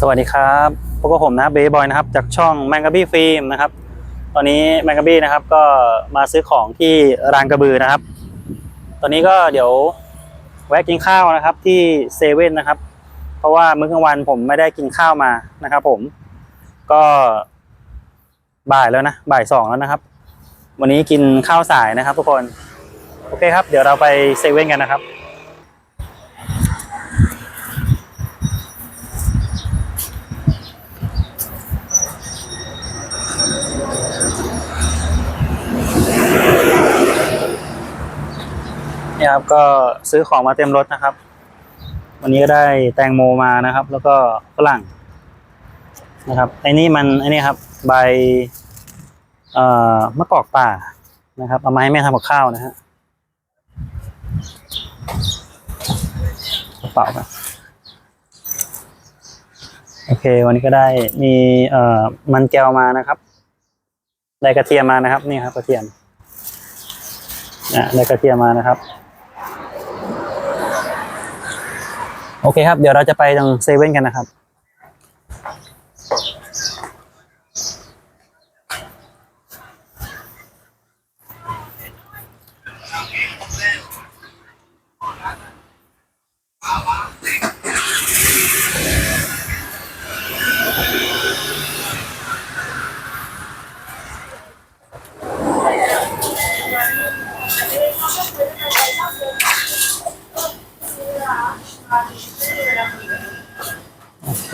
สวัสดีครับพวกบผมนะเบย์บอยนะครับจากช่องแมงกะบี้ฟิล์มนะครับ ตอนนี้แมงกะบี้นะครับก็มาซื้อของที่รานกระบือนะครับ ตอนนี้ก็เดี๋ยวแวะกินข้าวนะครับที่เซเว่นนะครับ เพราะว่ามื้อกลางวันผมไม่ได้กินข้าวมานะครับ ผมก็บ่ายแล้วนะบ่ายสองแล้วนะครับ วันนี้กินข้าวสายนะครับ ทุกคน โอเคครับ เดี๋ยวเราไปเซเว่นกันนะครับ นี่ครับก็ซื้อของมาเต็มรถนะครับ วันนี้ก็ได้แตงโมมานะครับ แล้วก็ฝรั่งนะครับไอ้นี่มันไอ้นี่ครับใบเอ่อมะกอกป่านะครับ เอามาให้แม่ทำกับข้าวนะฮะกระเป๋าครับโอเค วันนี้ก็ได้มีเอ่อมันแก้วมานะครับ ได้กระเทียมมานะครับ นี่ครับกระเทียมอะได้กระเทียมมานะครับ โอเคครับเดี๋ยวเราจะไปทางเซเว่นกันนะครับอ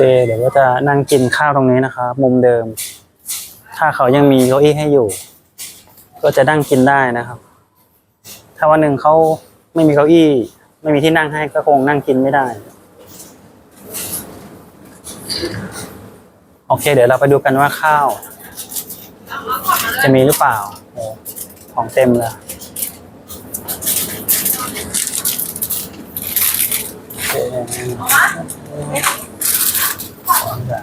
เคเดี๋ยวก็จะนั่งกินข้าวตรงนี้นะครับ มุมเดิม ถ้าเขายังมีเก้าอี้ให้อยู่ ก็จะนั่งกินได้นะครับ ถ้าวันหนึ่งเขาไม่มีเก้าอี้ ไม่มีที่นั่งให้ก็คงนั่งกินไม่ได้ โอเค เดี๋ยวเราไปดูกันว่าข้าว จะมีหรือเปล่าของเต็มเลยโอเคของจ้ะ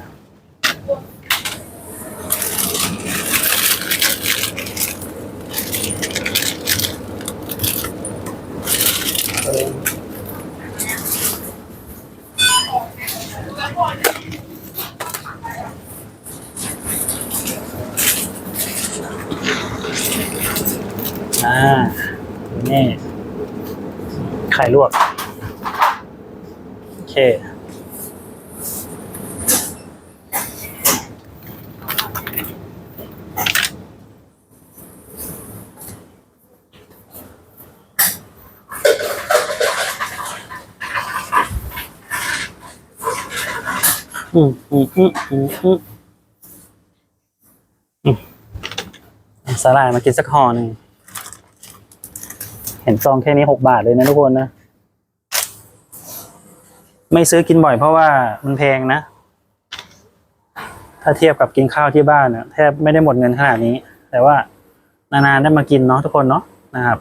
อ่า นี่ ไข่ลวก โอเค อืมอืมอืมอืมอืมเอาสาหร่ายมากินสักห่อหนึ่ง เห็นซองแค่นี้หกบาทเลยนะทุกคนนะ ไม่ซื้อกินบ่อยเพราะว่ามันแพงนะ ถ้าเทียบกับกินข้าวที่บ้านนะแทบไม่ได้หมดเงินขนาดนี้ แต่ว่านานๆได้มากินเนาะทุกคนเนาะนะครับ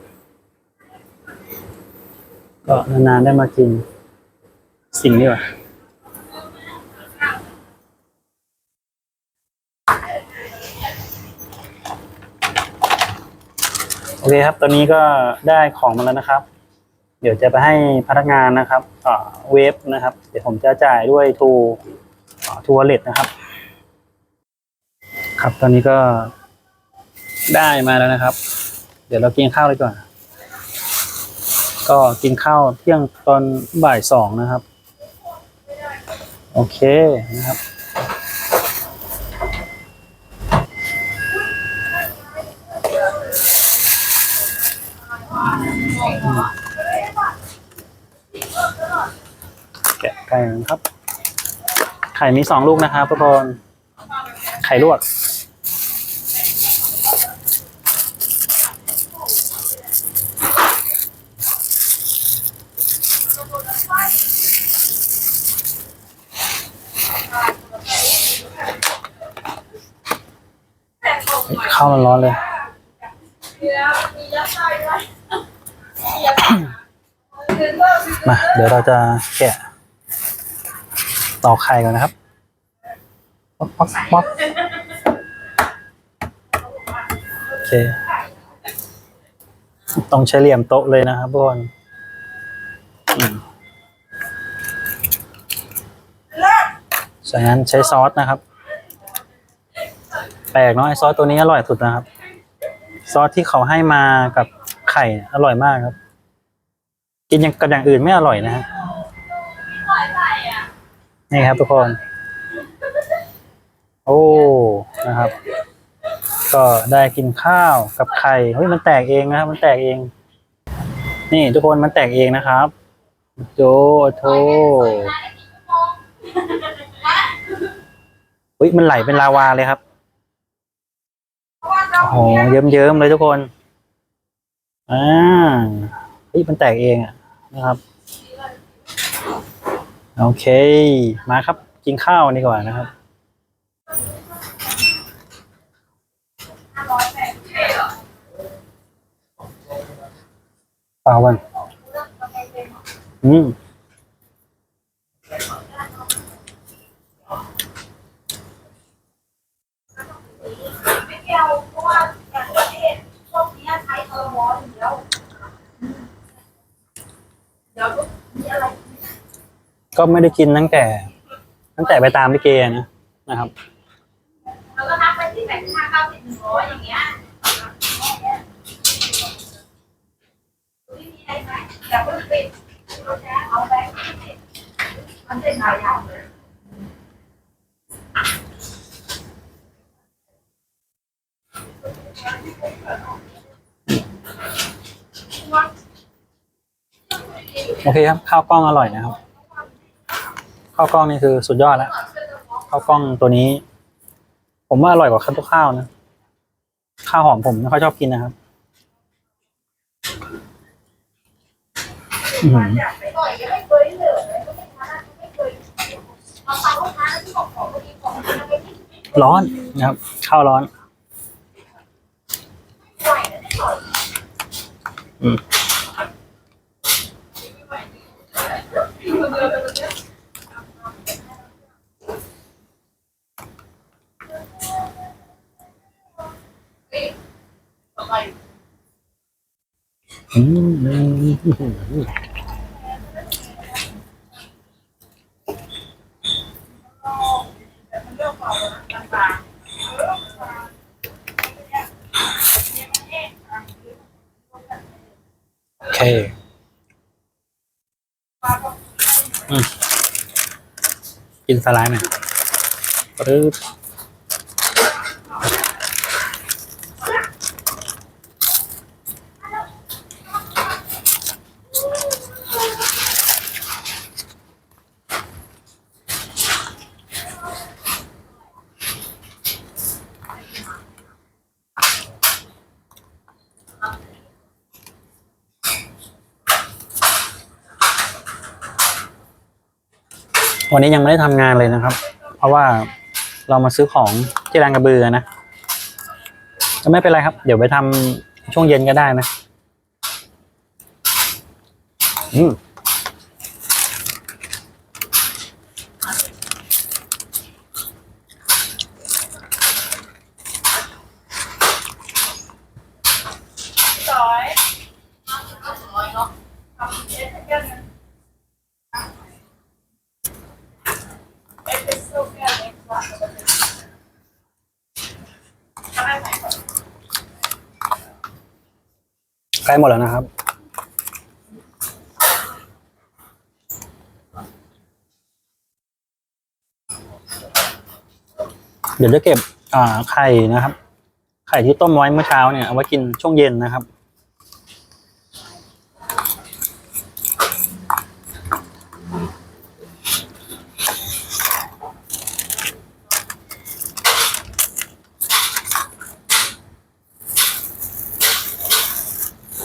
ก็นานๆได้มากิน สิ่งนี้ว่ะ เคครับ ตอนนี้ก็ได้ของมาแล้วนะครับ เดี๋ยวจะไปให้พนักงานนะครับอ่าเวฟนะครับ เดี๋ยวผมจะจ่ายด้วยทูทูวอลเล็ตนะครับ ครับตอนนี้ก็ได้มาแล้วนะครับ เดี๋ยวเรากินข้าวเลยก่อน ก็กินข้าวเที่ยงตอนบ่ายสองนะครับ โอเคนะครับ ไข่มีสองลูกนะครับทุกคน ไข่ลวก ข้าวมันร้อนเลย มา เดี๋ยวเราจะแกะ ตอกไข่ก่อนนะครับป๊อกป๊อกป๊อกโอเค ต้องใช้เหลี่ยมโต๊ะเลยนะครับทุกคนอืมจากนั้นใช้ซอสนะครับ แปลกเนาะไอซอสตัวนี้อร่อยสุดนะครับ ซอสที่เขาให้มากับไข่อร่อยมากครับ กินอย่างกับอย่างอื่นไม่อร่อยนะฮะ นี่ครับทุกคน โอ้นะครับ ก็ได้กินข้าวกับไข่เฮ้ยมันแตกเองนะครับมันแตกเอง นี่ทุกคนมันแตกเองนะครับ โจโทอุ้ยมันไหลเป็นลาวาเลยครับโอ้โหเยิ้มๆเลยทุกคนอ่าเฮ้ยมันแตกเองอะนะครับ โอเค มาครับ กินข้าวดีกว่านะครับปล่าวันอืมเกี่ยวเพราะว่าอย่างประเทศพวกนี้ใช้คอรมออยู่แล้วเดี๋ยวมีอะไร ก็ไม่ได้กินตั้งแต่ ตั้งแต่ไปตามลิเกนะนะครับเราก็นับไปที่แปดที่ห้าเก้าสิบหนึ่งร้อยอย่างเงี้ยมีอะไรไหมอย่าเพิ่งปิดเราแชร์เอาแบงค์ปิดมันเป็นรายยาวเลยโอเคครับ ข้าวกล้องอร่อยนะครับ ข้าวกล้องนี่คือสุดยอดแล้วข้าวกล้องตัวนี้ ผมว่าอร่อยกว่าข้าวทุกข้าวนะ ข้าวหอมผมไม่ค่อยชอบกินนะครับอืร้อนนะครับ ข้าวร้อนอยไม่ต่อย อืม อืม โอเคอืมกินสไลด์หน่อยปึ๊บ วันนี้ยังไม่ได้ทำงานเลยนะครับ เพราะว่าเรามาซื้อของที่ร้านกระเบือนะก็ไม่เป็นไรครับ เดี๋ยวไปทำช่วงเย็นก็ได้นะ อืมต่อยต่อยเนาะทำเอสเอ็นเอสโซแกนเอ็กซ์ว่าทำไมไหน ใกล้หมดแล้วนะครับ เดี๋ยวจะเก็บไข่นะครับ ไข่ที่ต้มไว้เมื่อเช้าเนี่ยเอาไว้กินช่วงเย็นนะครับ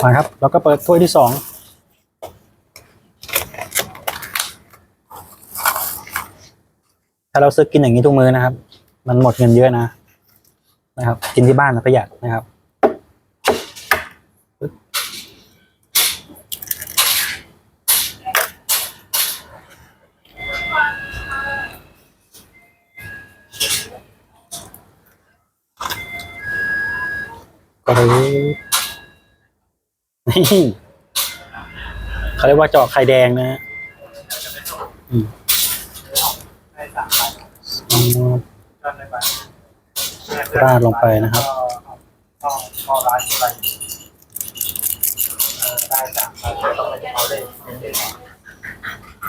มาครับ แล้วก็เปิดถ้วยที่สองถ้าเราซื้อกินอย่างนี้ทุกมื้อนะครับ มันหมดเงินเยอะนะนะครับ กินที่บ้านนะประหยัดนะครับปึ๊บก็เลย นี่เขาเรียกว่าเจาะไข่แดงนะฮะอืมราดลงไปนะครับ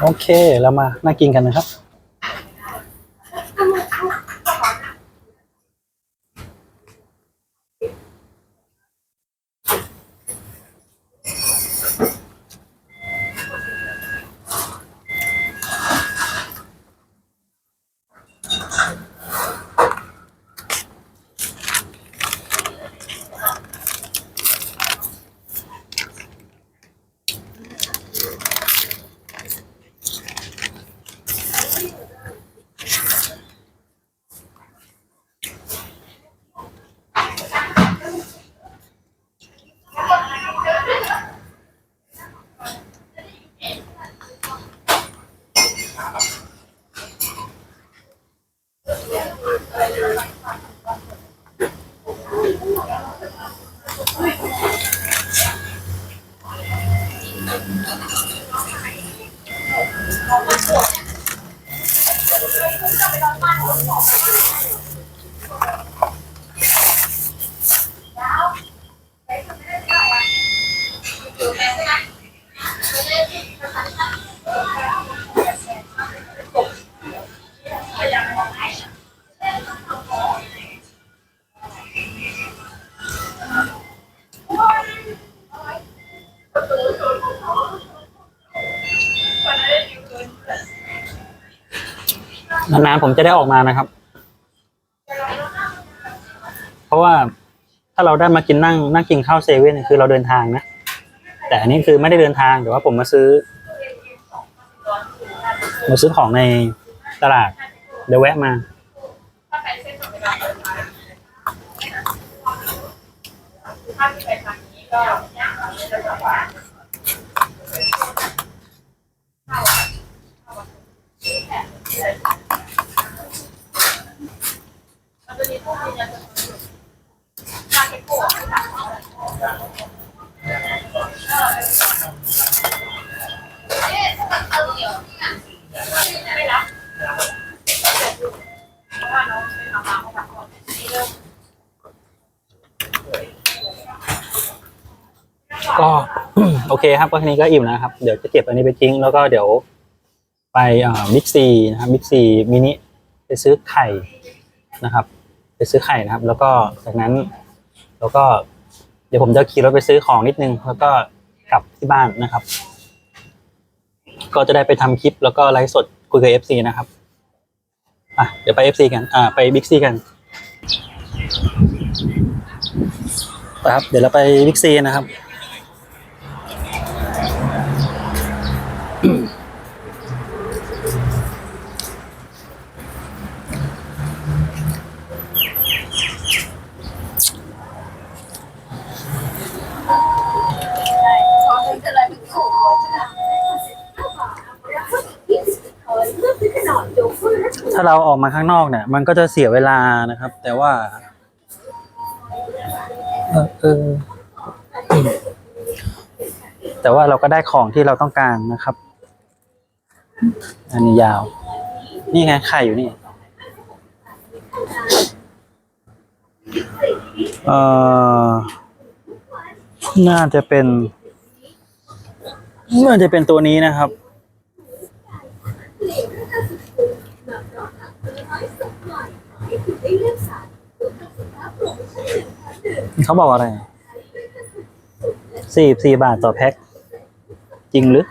โอเค เรามาน่ากินกันนะครับ นานๆผมจะได้ออกมานะครับ เพราะว่าถ้าเราได้มากินนั่งนั่งกินข้าวเซเว่นคือเราเดินทางนะ แต่อันนี้คือไม่ได้เดินทางแต่ว่าผมมาซื้อมาซื้อของในตลาดเดี๋ยวแวะมาถ้าไปเส้นของเวลาเดินทางถ้าที่ไปทางนี้ก็จะแบบว่ามันจะมีพวกนี้จะทานเป็นพวกที่สั่งเอ๊ะถ้ามันเติมเดี๋ยวเนี่ยไม่รับ เพราะว่าน้องไปทำมาเขาทำก่อนนี่เริ่ม ก็โอเคครับก็ทีนี้ก็อิ่มแล้วครับ เดี๋ยวจะเก็บอันนี้ไปทิ้ง แล้วก็เดี๋ยวไปบิ๊กซีนะครับบิ๊กซีมินิไปซื้อไข่นะครับ ไปซื้อไข่นะครับ แล้วก็จากนั้น แล้วก็เดี๋ยวผมจะขี่รถไปซื้อของนิดนึง แล้วก็กลับที่บ้านนะครับ ก็จะได้ไปทำคลิป แล้วก็ไลฟ์สดคุยกับเอฟซีนะครับอะเดี๋ยวไปเอฟซีกันอ่าไปบิ๊กซีกันครับเดี๋ยวเราไปบิ๊กซีนะครับ ถ้าเราออกมาข้างนอกเนี่ย มันก็จะเสียเวลานะครับ แต่ว่า เออเออแต่ว่าเราก็ได้ของที่เราต้องการนะครับ อันนี้ยาว นี่ไงไข่อยู่นี่ เอ่อ น่าจะเป็น น่าจะเป็นตัวนี้นะครับ เขาบอกอะไรสี่สี่บาทต่อแพ็คจริงหรือ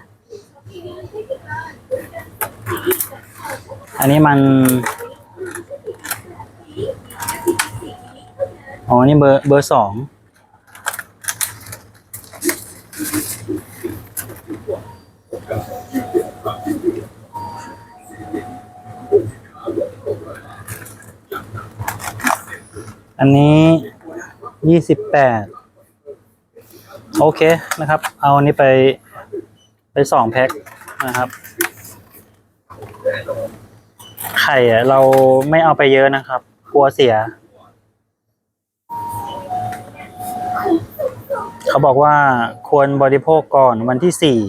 อันนี้มัน อ๋อ นี่เบอร์เบอร์สอง อันนี้ยี่สิบแปดโอเคนะครับ เอาอันนี้ไปไปสองแพ็คนะครับ ไข่อะเราไม่เอาไปเยอะนะครับ กลัวเสีย เขาบอกว่าควรบริโภคก่อนวันที่สี่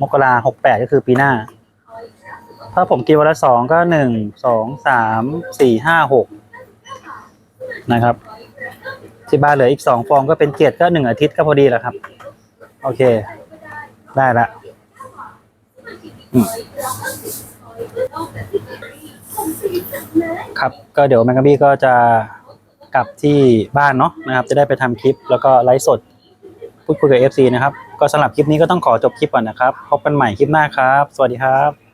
มกราหกแปดก็คือปีหน้า ถ้าผมกินวันละสองก็หนึ่งสองสามสี่ห้าหก นะครับ ที่บ้านเหลืออีกสองฟองก็เป็นเจ็ดก็หนึ่งอาทิตย์ก็พอดีแหละครับ โอเค ได้ละครับก็เดี๋ยวแมงกะบี้ก็จะกลับที่บ้านเนาะนะครับ จะได้ไปทำคลิปแล้วก็ไลฟ์สด พูดคุยกับ FC นะครับ ก็สำหรับคลิปนี้ก็ต้องขอจบคลิปก่อนนะครับ พบกันใหม่คลิปหน้าครับ สวัสดีครับ